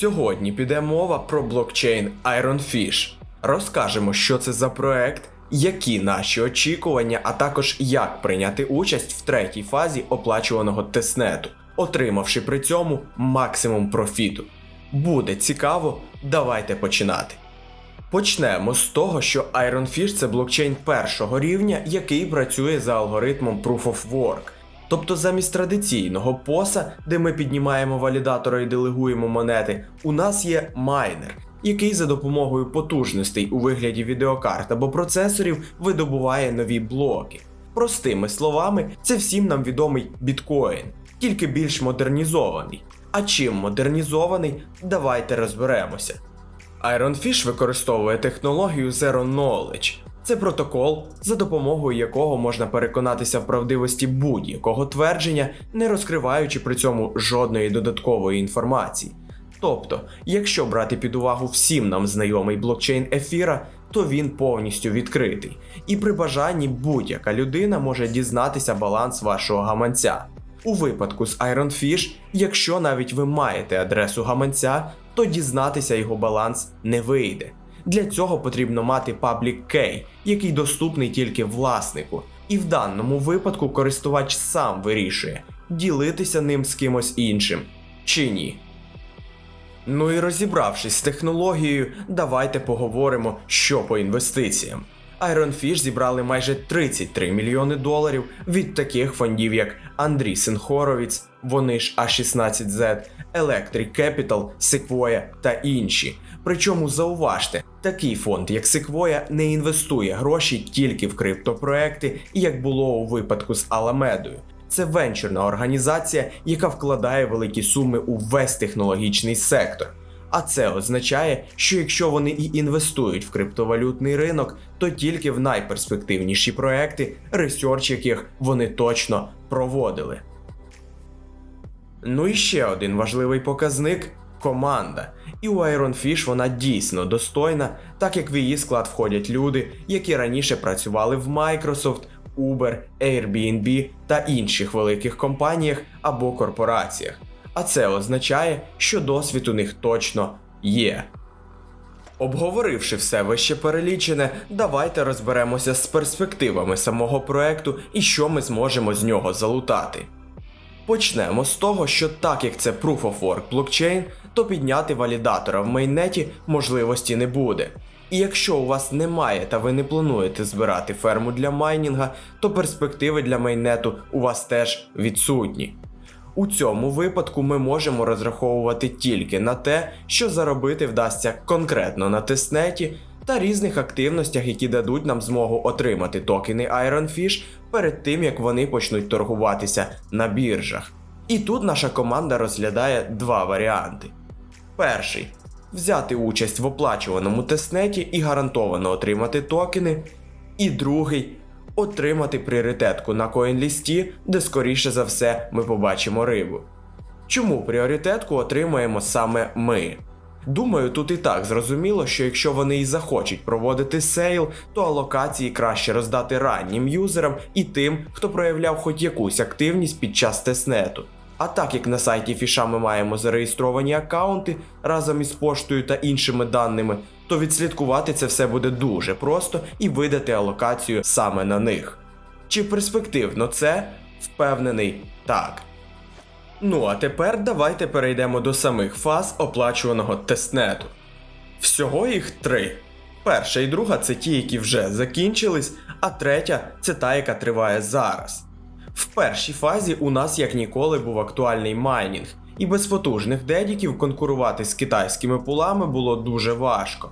Сьогодні піде мова про блокчейн Ironfish. Розкажемо, що це за проект, які наші очікування, а також як прийняти участь в третій фазі оплачуваного тестнету, отримавши при цьому максимум профіту. Буде цікаво, давайте починати. Почнемо з того, що Ironfish це блокчейн першого рівня, який працює за алгоритмом Proof of Work. Тобто замість традиційного поса, де ми піднімаємо валідатора і делегуємо монети, у нас є майнер, який за допомогою потужностей у вигляді відеокарт або процесорів видобуває нові блоки. Простими словами, це всім нам відомий біткоін, тільки більш модернізований. А чим модернізований, давайте розберемося. Ironfish використовує технологію Zero Knowledge. Це протокол, за допомогою якого можна переконатися в правдивості будь-якого твердження, не розкриваючи при цьому жодної додаткової інформації. Тобто, якщо брати під увагу всім нам знайомий блокчейн ефіра, то він повністю відкритий, і при бажанні будь-яка людина може дізнатися баланс вашого гаманця. У випадку з Ironfish, якщо навіть ви маєте адресу гаманця, то дізнатися його баланс не вийде. Для цього потрібно мати Public Key, який доступний тільки власнику. І в даному випадку користувач сам вирішує, ділитися ним з кимось іншим чи ні. Ну і розібравшись з технологією, давайте поговоримо, що по інвестиціям. Ironfish зібрали майже 33 мільйони доларів від таких фондів, як Андрій Сенхоровіц, вони ж A16Z, Electric Capital, Sequoia та інші. Причому зауважте, такий фонд, як Sequoia, не інвестує гроші тільки в криптопроекти, як було у випадку з Аламедою. Це венчурна організація, яка вкладає великі суми у весь технологічний сектор. А це означає, що якщо вони і інвестують в криптовалютний ринок, то тільки в найперспективніші проекти, ресерч яких вони точно проводили. Ну і ще один важливий показник команда. І у Ironfish вона дійсно достойна, так як в її склад входять люди, які раніше працювали в Microsoft, Uber, Airbnb та інших великих компаніях або корпораціях. А це означає, що досвід у них точно є. Обговоривши все вище перелічене, давайте розберемося з перспективами самого проекту і що ми зможемо з нього залутати. Почнемо з того, що так як це Proof of Work блокчейн, то підняти валідатора в майнеті можливості не буде. І якщо у вас немає та ви не плануєте збирати ферму для майнінга, то перспективи для майнету у вас теж відсутні. У цьому випадку ми можемо розраховувати тільки на те, що заробити вдасться конкретно на тестнеті та різних активностях, які дадуть нам змогу отримати токени Ironfish перед тим як вони почнуть торгуватися на біржах. І тут наша команда розглядає два варіанти. Перший взяти участь в оплачуваному тестнеті і гарантовано отримати токени. І другий отримати пріоритетку на коінлісті, де скоріше за все ми побачимо рибу. Чому пріоритетку отримаємо саме ми? Думаю, тут і так зрозуміло, що якщо вони і захочуть проводити сейл, то алокації краще роздати раннім юзерам і тим, хто проявляв хоч якусь активність під час тестнету. А так як на сайті Фіша ми маємо зареєстровані аккаунти разом із поштою та іншими даними, то відслідкувати це все буде дуже просто і видати алокацію саме на них. Чи перспективно це? Впевнений так. Ну а тепер давайте перейдемо до самих фаз оплачуваного тестнету. Всього їх три. Перша і друга це ті, які вже закінчились, а третя це та, яка триває зараз. В першій фазі у нас як ніколи був актуальний майнінг, і без потужних дедіків конкурувати з китайськими пулами було дуже важко.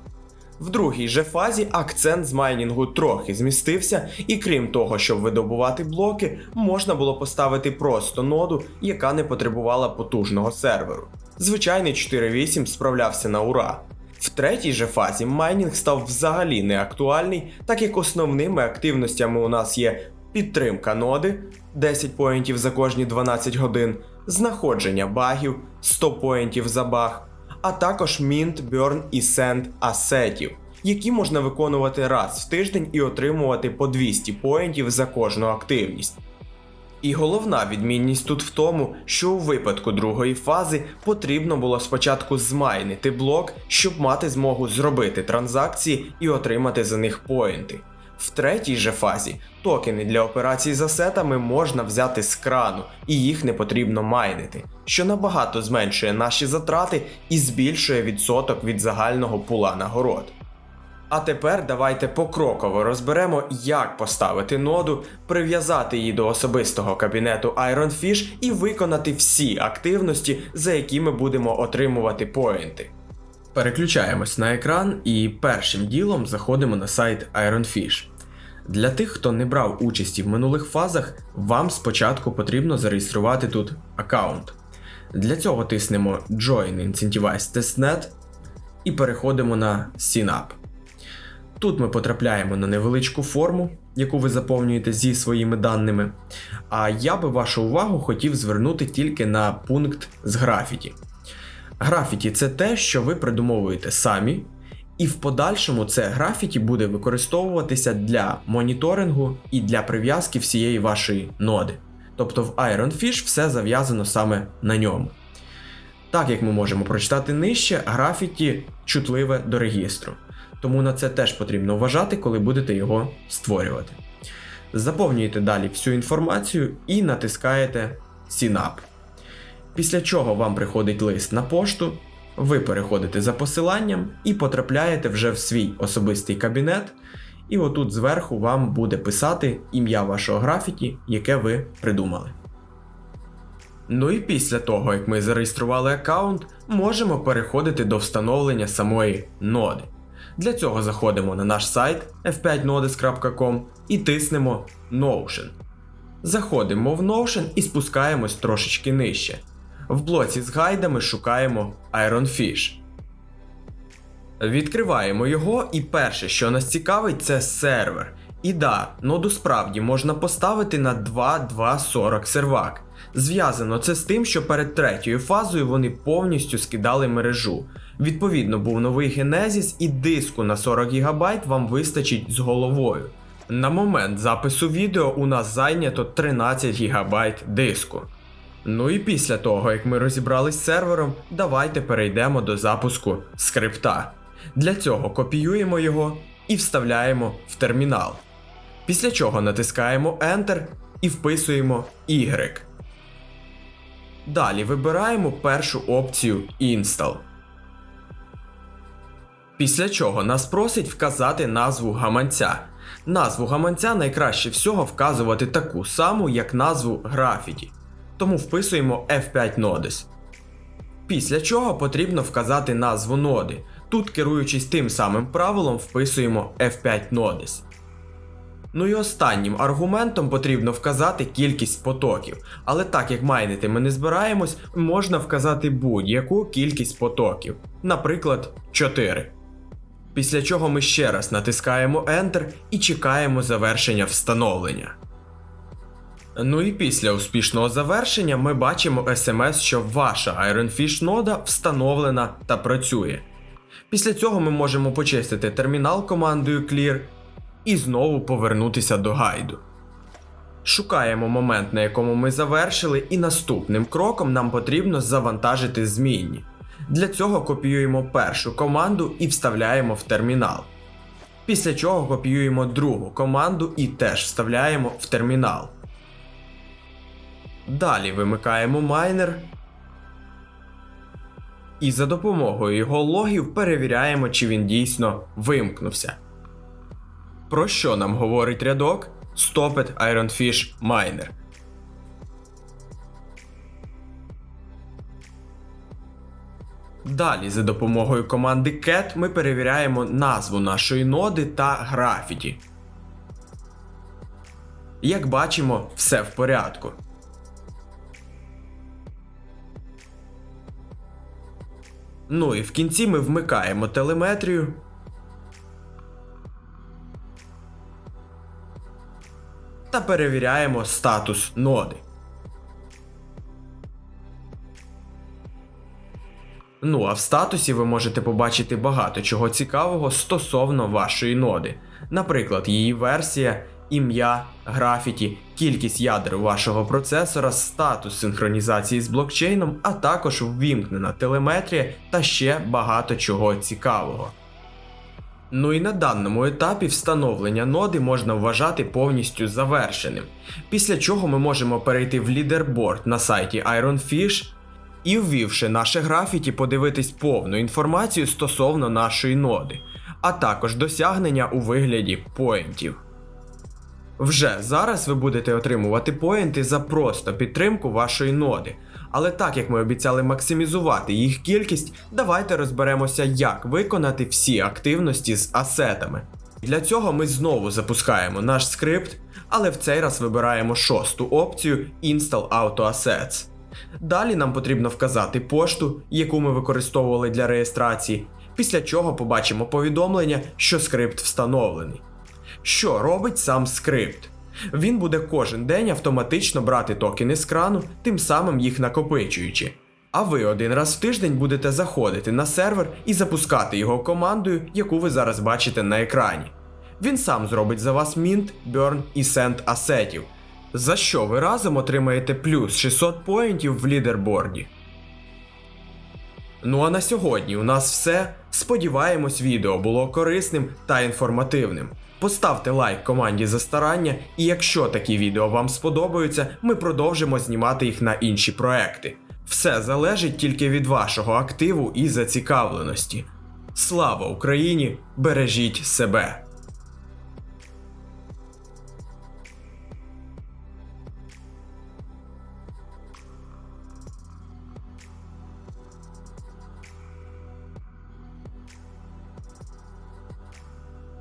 В другій же фазі акцент з майнінгу трохи змістився, і крім того, щоб видобувати блоки, можна було поставити просто ноду, яка не потребувала потужного серверу. Звичайний 4.8 справлявся на ура. В третій же фазі майнінг став взагалі не актуальний, так як основними активностями у нас є підтримка ноди 10 поінтів за кожні 12 годин, знаходження багів 100 поінтів за баг, а також Mint, Burn і Send асетів, які можна виконувати раз в тиждень і отримувати по 200 поінтів за кожну активність. І головна відмінність тут в тому, що у випадку другої фази потрібно було спочатку змайнити блок, щоб мати змогу зробити транзакції і отримати за них поінти. В третій же фазі токени для операцій за сетами можна взяти з крану, і їх не потрібно майнити, що набагато зменшує наші затрати і збільшує відсоток від загального пула нагород. А тепер давайте покроково розберемо, як поставити ноду, прив'язати її до особистого кабінету Ironfish і виконати всі активності, за які ми будемо отримувати поінти. Переключаємось на екран і першим ділом заходимо на сайт Ironfish. Для тих, хто не брав участі в минулих фазах, вам спочатку потрібно зареєструвати тут аккаунт. Для цього тиснемо Join Incentivize Testnet і переходимо на SynUp. Тут ми потрапляємо на невеличку форму, яку ви заповнюєте зі своїми даними. А я би вашу увагу хотів звернути тільки на пункт з графіті. Графіті це те, що ви придумовуєте самі, і в подальшому це графіті буде використовуватися для моніторингу і для прив'язки всієї вашої ноди. Тобто в Ironfish все зав'язано саме на ньому. Так як ми можемо прочитати нижче, графіті чутливе до регістру. Тому на це теж потрібно вважати, коли будете його створювати. Заповнюєте далі всю інформацію і натискаєте Synap. Після чого вам приходить лист на пошту, ви переходите за посиланням і потрапляєте вже в свій особистий кабінет. І отут зверху вам буде писати ім'я вашого графіті, яке ви придумали. Ну і після того, як ми зареєстрували аккаунт, можемо переходити до встановлення самої ноди. Для цього заходимо на наш сайт f5nodes.com і тиснемо Notion. Заходимо в Notion і спускаємось трошечки нижче. В блоці з гайдами шукаємо Ironfish. Відкриваємо його, і перше, що нас цікавить, це сервер. І да, ноду справді можна поставити на 2.2.40 сервак. Зв'язано це з тим, що перед третьою фазою вони повністю скидали мережу. Відповідно, був новий Genesis і диску на 40 ГБ вам вистачить з головою. На момент запису відео у нас зайнято 13 ГБ диску. Ну і після того, як ми розібрались з сервером, давайте перейдемо до запуску скрипта. Для цього копіюємо його і вставляємо в термінал. Після чого натискаємо Enter і вписуємо Y. Далі вибираємо першу опцію Install. Після чого нас просить вказати назву гаманця. Назву гаманця найкраще всього вказувати таку саму, як назву графіті. Тому вписуємо F5 Nodes. Після чого потрібно вказати назву ноди. Тут, керуючись тим самим правилом, вписуємо F5 Nodes. Ну і останнім аргументом потрібно вказати кількість потоків. Але так як майнити ми не збираємось, можна вказати будь-яку кількість потоків, наприклад, 4. Після чого ми ще раз натискаємо Enter і чекаємо завершення встановлення. Ну і після успішного завершення ми бачимо SMS, що ваша Ironfish нода встановлена та працює. Після цього ми можемо почистити термінал командою Clear і знову повернутися до гайду. Шукаємо момент, на якому ми завершили, і наступним кроком нам потрібно завантажити змінні. Для цього копіюємо першу команду і вставляємо в термінал. Після чого копіюємо другу команду і теж вставляємо в термінал. Далі вимикаємо майнер. І за допомогою його логів перевіряємо, чи він дійсно вимкнувся. Про що нам говорить рядок Stopped Ironfish Miner. Далі, за допомогою команди cat ми перевіряємо назву нашої ноди та графіті. Як бачимо, все в порядку. Ну і в кінці ми вмикаємо телеметрію. Та перевіряємо статус ноди. Ну а в статусі ви можете побачити багато чого цікавого стосовно вашої ноди, наприклад, її версія ім'я, графіті, кількість ядер вашого процесора, статус синхронізації з блокчейном, а також ввімкнена телеметрія та ще багато чого цікавого. Ну і на даному етапі встановлення ноди можна вважати повністю завершеним, після чого ми можемо перейти в лідерборд на сайті Ironfish і, ввівши наше графіті, подивитись повну інформацію стосовно нашої ноди, а також досягнення у вигляді поінтів. Вже зараз ви будете отримувати поінти за просто підтримку вашої ноди. Але так як ми обіцяли максимізувати їх кількість, давайте розберемося, як виконати всі активності з асетами. Для цього ми знову запускаємо наш скрипт, але в цей раз вибираємо шосту опцію Install Auto Assets. Далі нам потрібно вказати пошту, яку ми використовували для реєстрації, після чого побачимо повідомлення, що скрипт встановлений. Що робить сам скрипт? Він буде кожен день автоматично брати токени з крану, тим самим їх накопичуючи. А ви один раз в тиждень будете заходити на сервер і запускати його командою, яку ви зараз бачите на екрані. Він сам зробить за вас мінт, burn і send асетів, за що ви разом отримаєте плюс 600 поінтів в лідерборді. Ну а на сьогодні у нас все. Сподіваємось, відео було корисним та інформативним. Поставте лайк команді за старання, і якщо такі відео вам сподобаються, ми продовжимо знімати їх на інші проекти. Все залежить тільки від вашого активу і зацікавленості. Слава Україні! Бережіть себе!